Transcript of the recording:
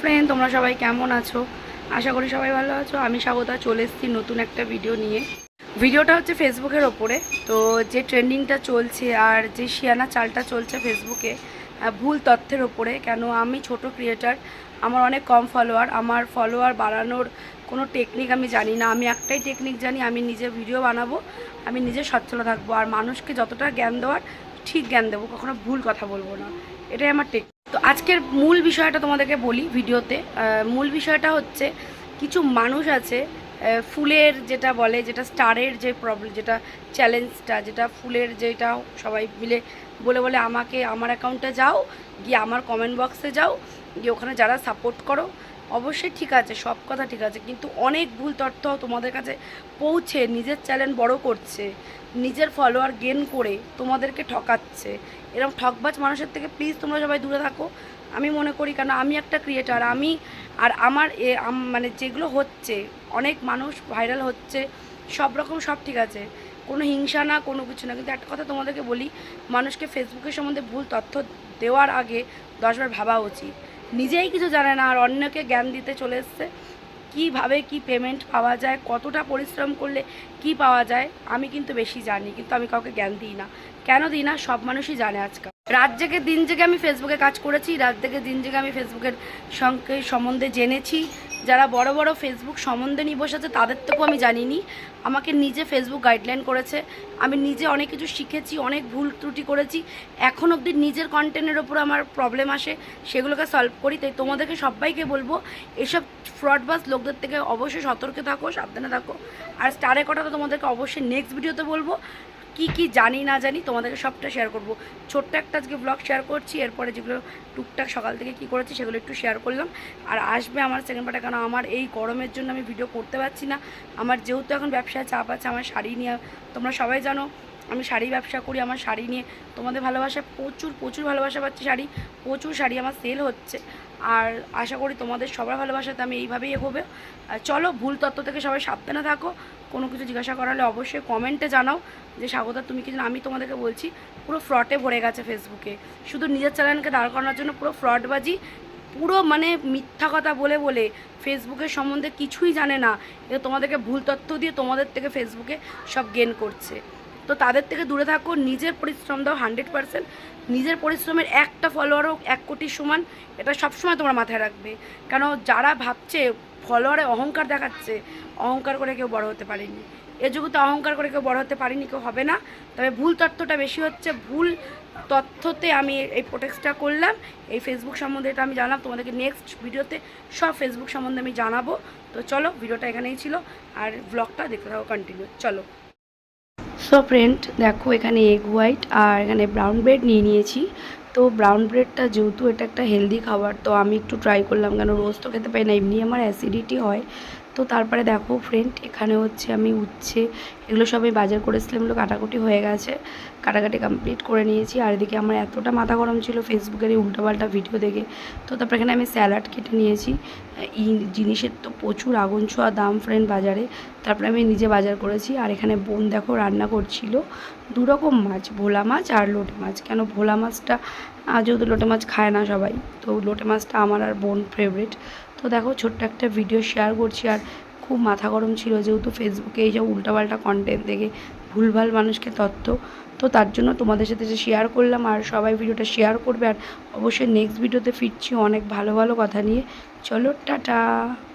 Friend তোমরা সবাই কেমন আছো? আশা করি সবাই ভালো আছো। আমি স্বাগতা, চলে এসেছি নতুন একটা ভিডিও নিয়ে। ভিডিওটা হচ্ছে ফেসবুকের ওপরে। তো যে ট্রেন্ডিংটা চলছে আর যে শিয়ানা চালটা চলছে ফেসবুকে ভুল তথ্যের ওপরে, কেন আমি ছোট ক্রিয়েটার আমার অনেক কম ফলোয়ার আমার ফলোয়ার বাড়ানোর কোনো টেকনিক আমি জানি না। আমি একটাই টেকনিক জানি, আমি নিজে ভিডিও বানাবো, আমি নিজে সচ্ছল থাকব। আর মানুষকে যতটা জ্ঞান দেওয়ার, ঠিক জ্ঞান দেবো, কখনো ভুল কথা বলব না। এটাই আমার টেক তো আজকের মূল বিষয়টা তোমাদেরকে বলি ভিডিওতে। মূল বিষয়টা হচ্ছে কিছু মানুষ আছে ফুলের যেটা বলে, যেটা স্টারের যে প্রবলেম যেটা চ্যালেঞ্জটা যেটা ফুলের যেটা সবাই মিলে বলে বলে আমাকে, আমার অ্যাকাউন্টে যাও, গিয়ে আমার কমেন্ট বক্সে যাও, গিয়ে ওখানে যারা সাপোর্ট করো, অবশ্যই ঠিক আছে, সব কথা ঠিক আছে, কিন্তু অনেক ভুল তথ্য তোমাদের কাছে পৌঁছে, নিজের চ্যানেল বড় করছে, নিজের ফলোয়ার গেন করে তোমাদেরকে ঠকাচ্ছে, এরকম ঠকবাজ মানুষের থেকে প্লিজ তোমরা সবাই দূরে থাকো, আমি মনে করি কেন, আমি একটা ক্রিয়েটার আমি আর আমার এ মানে যেগুলো হচ্ছে অনেক মানুষ ভাইরাল হচ্ছে, সব রকম সব ঠিক আছে। কোনো হিংসা না, কোনো কিছু না। কিন্তু একটা কথা তোমাদেরকে বলি, মানুষকে ফেসবুকের সম্বন্ধে ভুল তথ্য দেওয়ার আগে দশবার ভাবা উচিত। নিজেই কিছু জানে না, আর অন্যকে জ্ঞান দিতে চলে এসছে। কীভাবে কি পেমেন্ট পাওয়া যায়, কতটা পরিশ্রম করলে কি পাওয়া যায়, আমি কিন্তু বেশি জানি। কিন্তু আমি কাউকে জ্ঞান দিই না। কেন দিই না? সব মানুষই জানে আজকাল। রাত জেগে, দিন জেগে আমি ফেসবুকে কাজ করেছি। রাত জেগে, দিন জেগে আমি ফেসবুকের সঙ্গে সম্বন্ধে জেনেছি। যারা বড় বড় ফেসবুক সম্বন্ধে নিয়ে বসেছে তাদের থেকেও আমি জানিনি। আমাকে নিজে ফেসবুক গাইডলাইন করেছে। আমি নিজে অনেক কিছু শিখেছি, অনেক ভুল ত্রুটি করেছি। এখন অবধি নিজের কন্টেন্টের ওপর আমার প্রবলেম আসে, সেগুলোকে সলভ করি। তাই তোমাদেরকে সবাইকে বলব, এসব ফ্রডবাজ লোকদের থেকে অবশ্যই সতর্কে থাকো, সাবধানে থাকো। আর স্টারের কথা তো তোমাদেরকে অবশ্যই নেক্সট ভিডিওতে বলব। কি কি জানি না জানি তোমাদেরকে সবটা শেয়ার করব। ছোট্ট একটা আজকে ব্লগ শেয়ার করছি, এরপরে যেগুলো টুকটাক সকাল থেকে কি করেছি সেগুলো একটু শেয়ার করলাম। আর আসবে আমার সেকেন্ড পার্টে কেন আমার এই গরমের জন্য আমি ভিডিও করতে পারছি না। আমার যেহেতু এখন ব্যবসায় চাপ আছে, আমার শাড়ি নিয়ে, তোমরা সবাই জানো, আমি শাড়ি ব্যবসা করি, আমার শাড়ি নিয়ে তোমাদের ভালোবাসা প্রচুর প্রচুর ভালোবাসা পাচ্ছি শাড়ি, প্রচুর শাড়ি আমার সেল হচ্ছে। আর আশা করি তোমাদের সবার ভালোবাসাতে আমি এইভাবেই এগোবে। আর চলো, ভুল তত্ত্ব থেকে সবাই সাবধানে থাকো। কোনো কিছু জিজ্ঞাসা করালে অবশ্যই কমেন্টে জানাও যে, স্বাগতা, তুমি কি? আমি তোমাদেরকে বলছি, পুরো ফ্রডে ভরে গেছে ফেসবুকে শুধু নিজের চ্যানেলকে দাঁড় করানোর জন্য পুরো ফ্রডবাজি, পুরো মানে মিথ্যা কথা বলে বলে ফেসবুকের সম্বন্ধে কিছুই জানে না। এ তোমাদেরকে ভুল তথ্য দিয়ে তোমাদের থেকে ফেসবুকে সব গেন করছে। তো তাদের থেকে দূরে থাকো, নিজের পরিশ্রম দাও হান্ড্রেড পারসেন্ট নিজের পরিশ্রমের একটা ফলোয়ারও এক কোটির সমান, এটা সবসময় তোমরা মাথায় রাখবে। কেন যারা ভাবছে ফলোয়ারে অহংকার দেখাচ্ছে, অহংকার করে কেউ বড় হতে পারেনি। এ যুগতে অহংকার করে কেউ বড় হতে পারেনি, কেউ হবে না। তবে ভুল তথ্যটা বেশি হচ্ছে, ভুল তথ্যতে আমি এই প্রোটেক্সটা করলাম। এই ফেসবুক সম্বন্ধে এটা আমি জানলাম। তোমাদেরকে নেক্সট ভিডিওতে সব ফেসবুক সম্বন্ধে আমি জানাব। তো চলো, ভিডিওটা এখানেই ছিল। আর ব্লগটা দেখতে থাকো কন্টিনিউ চলো। সো ফ্রেন্ড দেখো, এখানে এগ হোয়াইট আর এখানে ব্রাউন ব্রেড নিয়ে নিয়েছি। তো ব্রাউন ব্রেডটা যেহেতু এটা একটা হেলদি খাবার, তো আমি একটু ট্রাই করলাম, কেন রোজ তো খেতে পাই না, এমনি আমার অ্যাসিডিটি হয়। তো তারপরে দেখো ফ্রেন্ড এখানে হচ্ছে আমি উচ্ছে, এগুলো সবই বাজার করেছিলাম, এগুলো কাটাকুটি হয়ে গেছে। কাটাকাটি কমপ্লিট করে নিয়েছি। আর এদিকে আমার এতটা মাথা গরম ছিল ফেসবুকের এই উল্টোপাল্টা ভিডিও দেখে। তো তারপর এখানে আমি স্যালাড কেটে নিয়েছি। এই জিনিসের তো প্রচুর আগুন ছোঁয়া দাম ফ্রেন্ড বাজারে। তারপরে আমি নিজে বাজার করেছি। আর এখানে বোন দেখো রান্না করছিল। দু রকম মাছ, ভোলা মাছ আর লোটে মাছ। কেন ভোলা মাছটা যেহেতু লোটে মাছ খায় না সবাই। তো লোটে মাছটা আমার আর বোন ফেভারিট তো দেখো, ছোট্ট একটা ভিডিও শেয়ার করছি আর খুব মাথা গরম ছিল যেহেতু ফেসবুকে এই যে উল্টাপাল্টা কন্টেন্ট দেখে ভুলভাল মানুষকে তথ্য তো তার জন্য তোমাদের সাথে যে শেয়ার করলাম আর সবাই ভিডিওটা শেয়ার করবে আর অবশ্যই নেক্সট ভিডিওতে ফিরছি অনেক ভালো ভালো কথা নিয়ে। চলো, টাটা!